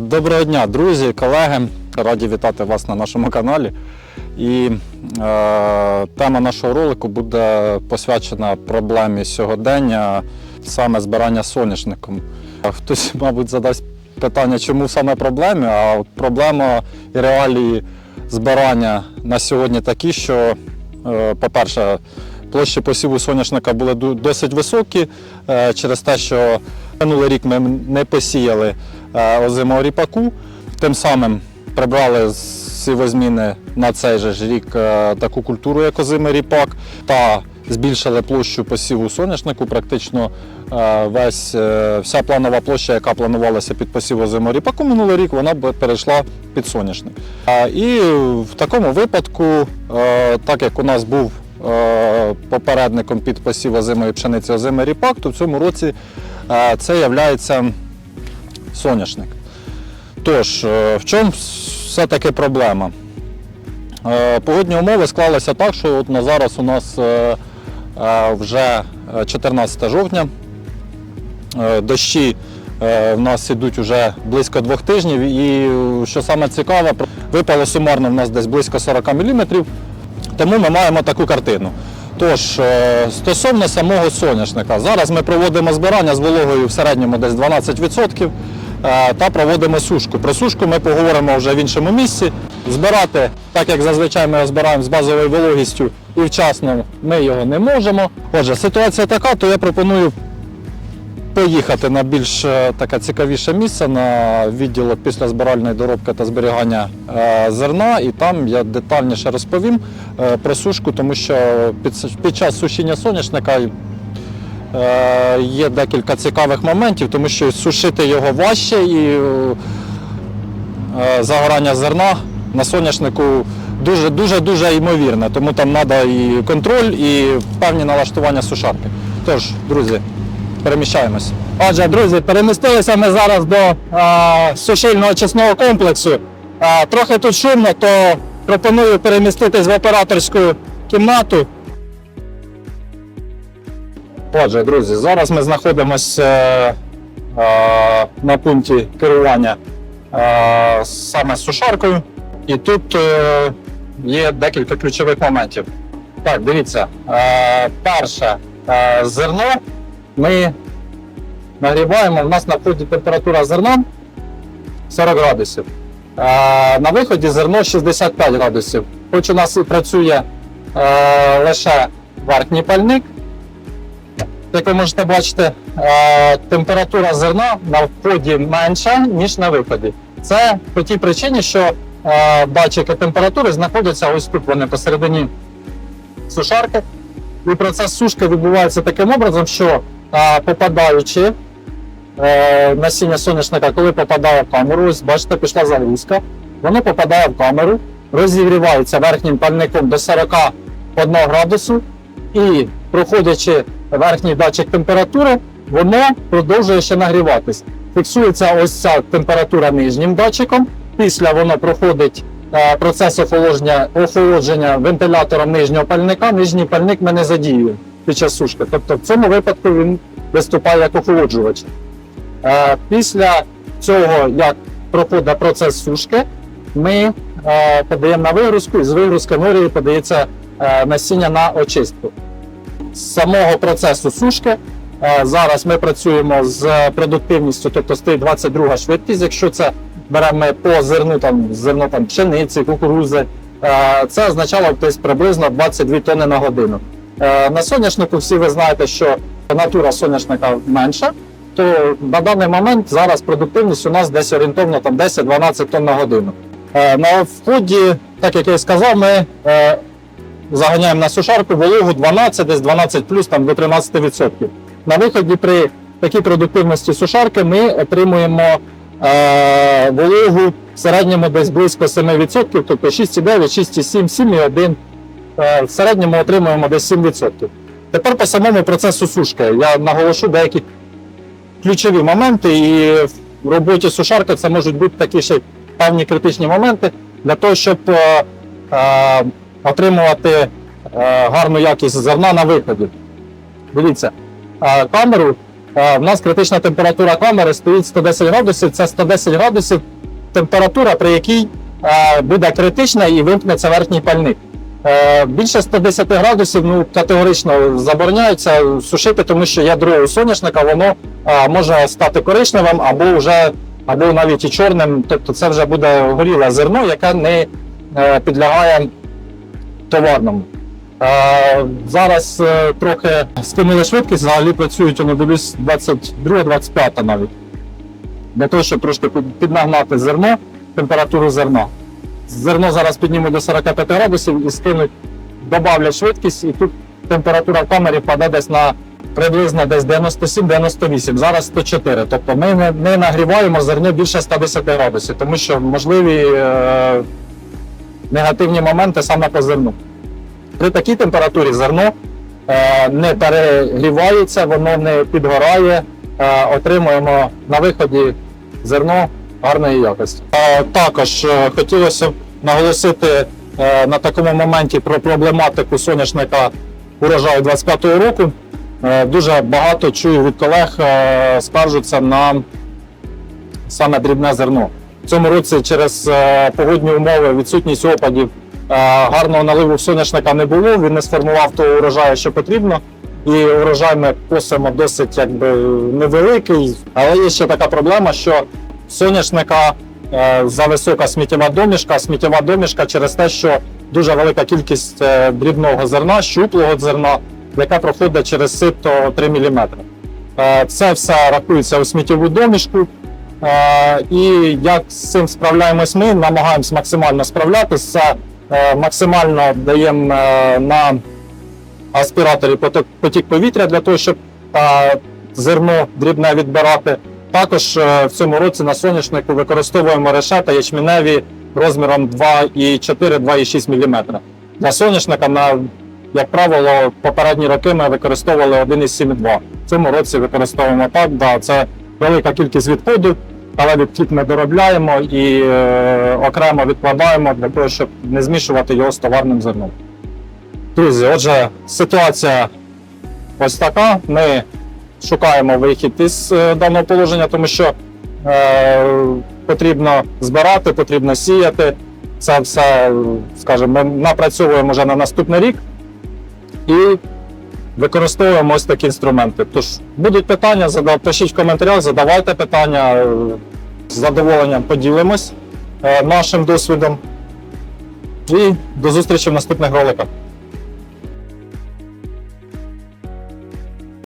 Доброго дня, друзі, колеги. Раді вітати вас на нашому каналі. І е, тема нашого ролику буде посвячена проблемі сьогодення, саме збирання соняшником. Хтось, мабуть, задасть питання, чому саме проблеми, а проблема і реалії збирання на сьогодні такі, що, е, по-перше, площі посіву соняшника були досить високі е, через те, що минулий рік ми не посіяли е, озимого ріпаку, тим самим прибрали з сівозміни на цей же ж рік е, таку культуру, як озимий ріпак, та збільшили площу посіву соняшнику. Практично е, весь, е, вся планова площа, яка планувалася під посів озимого ріпаку минулий рік, вона перейшла під соняшник. Е, І в такому випадку, е, так як у нас був е, попередником під посів озимої пшениці озимий ріпак, то в цьому році е, це є соняшник. Тож, е, в чому все-таки проблема? Е, Погодні умови склалися так, що от на зараз у нас е, вже е, 14 жовтня. Дощі в нас ідуть вже близько двох тижнів, і що саме цікаве, випало сумарно в нас десь близько 40 мм, тому ми маємо таку картину. Тож, стосовно самого соняшника, зараз ми проводимо збирання з вологою в середньому десь 12% е, та проводимо сушку. Про сушку ми поговоримо вже в іншому місці. Збирати, так як зазвичай ми його збираємо з базовою вологістю і вчасно ми його не можемо. Отже, ситуація така, то я пропоную поїхати на більш е, таке цікавіше місце на відділок після збиральної доробки та зберігання е, зерна, і там я детальніше розповім е, про сушку, тому що під, час сушіння соняшника є декілька цікавих моментів, тому що сушити його важче і е, загорання зерна на соняшнику дуже дуже дуже ймовірне, тому там треба і контроль, і певні налаштування сушарки. Тож, друзі, переміщаємось. Отже, друзі, перемістилися ми зараз до а, сушильного очисного комплексу. А, трохи тут шумно, то пропоную переміститись в операторську кімнату. Отже, друзі, зараз ми знаходимося е, на пункті керування е, саме з сушаркою, і тут е, є декілька ключових моментів. Так, дивіться, перше зерно ми нагріваємо. У нас на вході температура зерна 40 градусів. На виході зерно 65 градусів. Хоч у нас і працює лише верхній пальник, як ви можете бачити, е, температура зерна на вході менша, ніж на виході. Це по тій причині, що е, датчики температури знаходяться ось тут вони посередині сушарки. І процес сушки відбувається таким образом, що е, попадаючи е, насіння соняшника, коли попадає в камеру, ось бачите, пішла загрузка, воно попадає в камеру, розігрівається верхнім пальником до 41 градусу і проходячи верхній датчик температури, воно продовжує ще нагріватись. Фіксується ось ця температура нижнім датчиком. Після воно проходить е, процес охолодження, охолодження вентилятором нижнього пальника. Нижній пальник ми не задіюємо під час сушки. Тобто в цьому випадку він виступає як охолоджувач. Е, Після цього, як проходить процес сушки, ми е, подаємо на вигрузку, і з вигрузки норії подається насіння на очистку. Самого процесу сушки е, зараз ми працюємо з продуктивністю, тобто стоїть 22 швидкість. Якщо це беремо по зерну, там зерно там пшениці, кукурузи, е, це означало десь приблизно 22 тонни на годину. Е, На соняшнику всі ви знаєте, що натура соняшника менша, то на даний момент зараз продуктивність у нас десь орієнтовно там 10-12 тонн на годину. На вході, так як я і сказав, ми заганяємо на сушарку вологу 12, десь 12 плюс там до 13%. На виході при такій продуктивності сушарки ми отримуємо е, вологу в середньому десь близько 7%, тобто 6,9, 6,7, 7,1. Е, в середньому отримуємо десь 7%. Тепер по самому процесу сушки. Я наголошу деякі ключові моменти, і в роботі сушарки це можуть бути такі ще певні критичні моменти для того, щоб е, е, отримувати е, гарну якість зерна на виході. Дивіться, е, камеру Е, В нас критична температура камери стоїть 110 градусів. Це 110 градусів температура, при якій буде критична і вимкнеться верхній пальник. Більше 110 градусів ну, категорично забороняється сушити, тому що ядро у соняшника воно може стати коричневим або вже або навіть і чорним. Тобто це вже буде горіле зерно, яке не підлягає товарному. Зараз е, трохи скинули швидкість, взагалі працюють вони дивлюсь 22-25 навіть. Для того, щоб трошки піднагнати зерно, температуру зерна. Зерно зараз піднімуть до 45 градусів і скинуть, додавлять швидкість, і тут температура в камері впаде десь на приблизно десь 97-98, зараз 104. Тобто ми не, не нагріваємо зерно більше 110 градусів, тому що можливі е, негативні моменти саме по зерну. При такій температурі зерно е, не перегрівається, воно не підгорає. Е, отримуємо на виході зерно гарної якості. Е, також хотілося б наголосити на такому моменті про проблематику соняшника урожаю 25-го року. Дуже багато чую від колег, скаржуться на саме дрібне зерно. В цьому році через е, погодні умови, відсутність опадів, е, гарного наливу соняшника не було, він не сформував того урожаю, що потрібно. І урожай ми косимо досить якби невеликий. Але є ще така проблема, що соняшника е, за висока сміттєва домішка, сміттєва домішка через те, що дуже велика кількість дрібного зерна, щуплого зерна, яка проходить через сито 3 мм. Це все рахується у сміттєву домішку. І як з цим справляємось ми, намагаємось максимально справлятися. Е, максимально даємо е, на аспіраторі потік повітря для того, щоб е, зерно дрібне відбирати. Також в цьому році на соняшнику використовуємо решета ячміневі розміром 2,4-2,6 мм. Для соняшника, на, як правило, попередні роки ми використовували 1,7,2. В цьому році використовуємо так. Да, це велика кількість відходу, але відхід ми доробляємо і е, окремо відкладаємо для того, щоб не змішувати його з товарним зерном. Друзі, отже, ситуація ось така. Ми шукаємо вихід із е, даного положення, тому що е, потрібно збирати, потрібно сіяти. Це все, скажімо, ми напрацьовуємо вже на наступний рік і використовуємо ось такі інструменти. Тож будуть питання, задав, пишіть в коментарях, задавайте питання. е, З задоволенням поділимось е, нашим досвідом. І до зустрічі в наступних роликах.